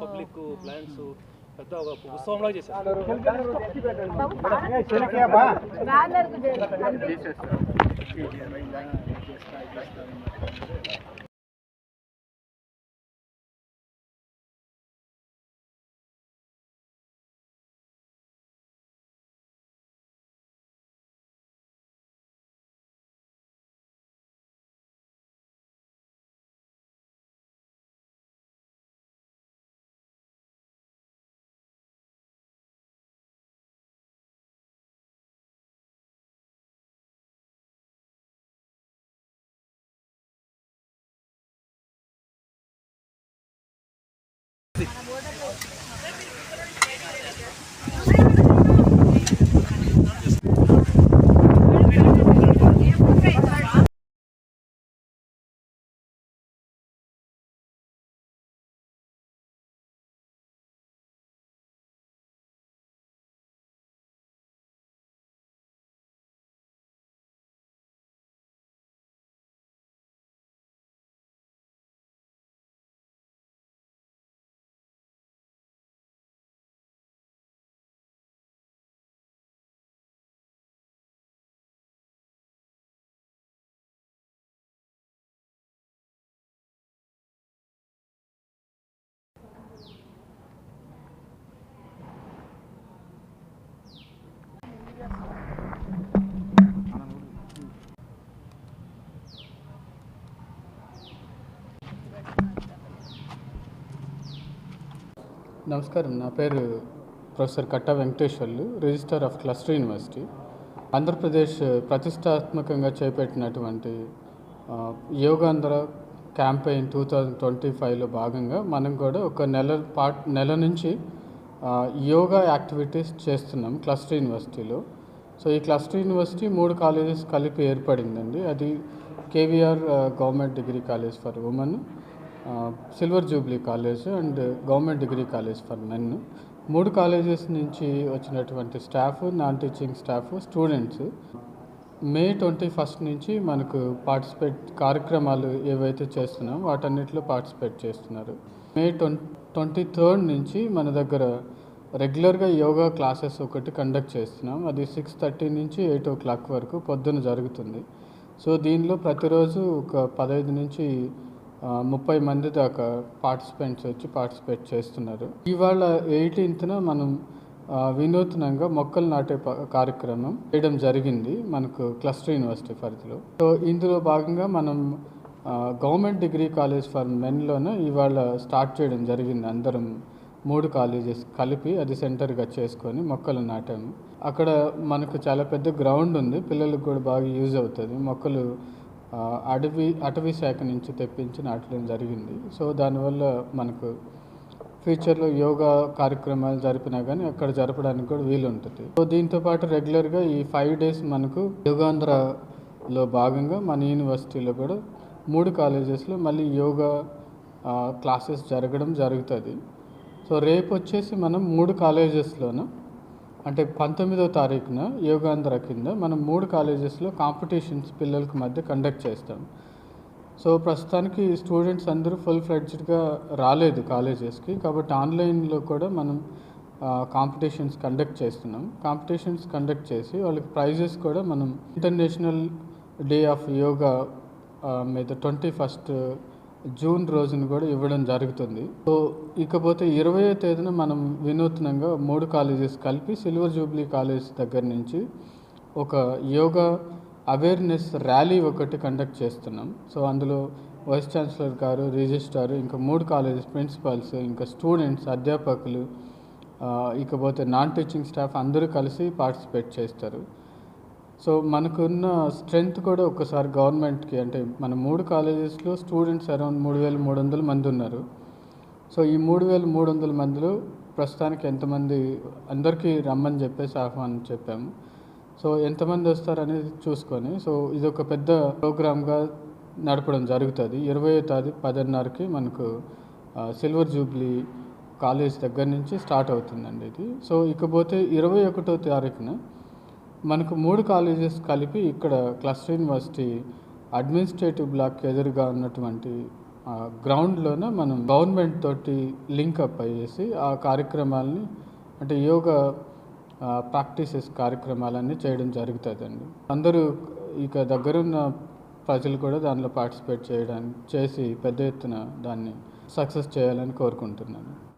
Public plants పెద్ద ఉత్సవంలా చేశారు? బ్యానర్ ಓದಕ್ಕೆ నమస్కారం. నా పేరు professor Katta Venkateswarlu registrar of cluster university. Andhra Pradesh ప్రతిష్టాత్మకంగా చేపట్టినటువంటి Yogandhra campaign two thousand twenty ఫైవ్లో భాగంగా మనం కూడా ఒక నెల పాట్ నెల నుంచి యోగా యాక్టివిటీస్ చేస్తున్నాం క్లస్టర్ యూనివర్సిటీలో. సో ఈ క్లస్టర్ యూనివర్సిటీ మూడు కాలేజెస్ కలిపి ఏర్పడిందండి. అది KVR government degree college for women silver jubilee college and government degree college for men. మూడు కాలేజెస్ నుంచి వచ్చినటువంటి staff non teaching staff students. May twenty first నుంచి మనకు పార్టిసిపేట్ కార్యక్రమాలు ఏవైతే చేస్తున్నాం వాటన్నిటిలో పార్టిసిపేట్ చేస్తున్నారు. మే ట్వం ట్వంటీ థర్డ్ నుంచి మన దగ్గర రెగ్యులర్గా యోగా క్లాసెస్ ఒకటి కండక్ట్ చేస్తున్నాం. అది సిక్స్ థర్టీ నుంచి ఎయిట్ ఓ క్లాక్ వరకు పొద్దున జరుగుతుంది. సో దీనిలో ప్రతిరోజు ఒక పదహైదు నుంచి ముప్పై మంది దాకా పార్టిసిపెంట్స్ వచ్చి పార్టిసిపేట్ చేస్తున్నారు. ఇవాళ ఎయిటీన్త్న మనం వినూత్నంగా మొక్కలు నాటే కార్యక్రమం చేయడం జరిగింది మనకు క్లస్టర్ యూనివర్సిటీ పరిధిలో. సో ఇందులో భాగంగా మనం గవర్నమెంట్ డిగ్రీ కాలేజ్ ఫర్ మెన్లోనే ఇవాళ స్టార్ట్ చేయడం జరిగింది. అందరం మూడు కాలేజెస్ కలిపి అది సెంటర్గా చేసుకొని మొక్కలు నాటాము. అక్కడ మనకు చాలా పెద్ద గ్రౌండ్ ఉంది. పిల్లలకు కూడా బాగా యూజ్ అవుతుంది. మొక్కలు అడవి అటవీ శాఖ నుంచి తెప్పించి నాటడం జరిగింది. సో దానివల్ల మనకు ఫ్యూచర్లో యోగా కార్యక్రమాలు జరిపినా కానీ అక్కడ జరపడానికి కూడా వీలు ఉంటుంది సో దీంతో పాటు రెగ్యులర్గా ఈ ఫైవ్ డేస్ మనకు యోగాంధ్రలో భాగంగా మన యూనివర్సిటీలో కూడా మూడు కాలేజెస్లో మళ్ళీ యోగా క్లాసెస్ జరగడం జరుగుతుంది. సో రేపు వచ్చేసి మనం మూడు కాలేజెస్లోనూ అంటే పంతొమ్మిదవ తారీఖున యోగాంధ్ర కింద మనం మూడు కాలేజెస్లో కాంపిటీషన్స్ పిల్లలకి మధ్య కండక్ట్ చేస్తాం. సో ప్రస్తుతానికి స్టూడెంట్స్ అందరూ ఫుల్ ఫ్లెడ్జ్డ్గా రాలేదు కాలేజెస్కి. కాబట్టి ఆన్లైన్లో కూడా మనం కాంపిటీషన్స్ కండక్ట్ చేస్తున్నాం. కాంపిటీషన్స్ కండక్ట్ చేసి వాళ్ళకి ప్రైజెస్ కూడా మనం ఇంటర్నేషనల్ డే ఆఫ్ యోగా మీద ట్వంటీ ఫస్ట్ జూన్ రోజున కూడా ఇవ్వడం జరుగుతుంది. సో ఇకపోతే ఇరవయో తేదీన మనం వినూత్నంగా మూడు కాలేజెస్ కలిపి సిల్వర్ జూబ్లీ కాలేజ్ దగ్గర నుంచి ఒక యోగా అవేర్నెస్ ర్యాలీ ఒకటి కండక్ట్ చేస్తున్నాం. సో అందులో వైస్ ఛాన్సలర్ గారు రిజిస్ట్రార్ ఇంకా మూడు కాలేజెస్ ప్రిన్సిపాల్స్ ఇంకా స్టూడెంట్స్ అధ్యాపకులు ఇకపోతే నాన్ టీచింగ్ స్టాఫ్ అందరూ కలిసి పార్టిసిపేట్ చేస్తారు. సో మనకున్న స్ట్రెంగ్త్ కూడా ఒకసారి గవర్నమెంట్కి అంటే మన మూడు కాలేజెస్లో స్టూడెంట్స్ అరౌండ్ మూడు వేల మూడు వందల మంది ఉన్నారు. సో ఈ మూడు వేల మూడు వందల మందిలో ప్రస్తుతానికి ఎంతమంది అందరికీ రమ్మని చెప్పేసి ఆహ్వానం చెప్పాము సో ఎంతమంది వస్తారనేది చూసుకొని సో ఇది ఒక పెద్ద ప్రోగ్రామ్గా నడపడం జరుగుతుంది. ఇరవై తేదీ పదిన్నరకి మనకు సిల్వర్ జూబ్లీ కాలేజ్ దగ్గర నుంచి స్టార్ట్ అవుతుందండి ఇది. సో ఇకపోతే ఇరవై ఒకటో తారీఖున మనకు మూడు కాలేజెస్ కలిపి ఇక్కడ క్లస్టర్ యూనివర్సిటీ అడ్మినిస్ట్రేటివ్ బ్లాక్ ఎదురుగా ఉన్నటువంటి గ్రౌండ్లోనే మనం గవర్నమెంట్ తోటి లింక్ అప్ అయ్యేసి ఆ కార్యక్రమాలని అంటే యోగా ప్రాక్టీసెస్ కార్యక్రమాలన్నీ చేయడం జరుగుతుందండి. అందరూ ఇక దగ్గరున్న ప్రజలు కూడా దానిలో పార్టిసిపేట్ చేయడానికి చేసి పెద్ద ఎత్తున దాన్ని సక్సెస్ చేయాలని కోరుకుంటున్నాను.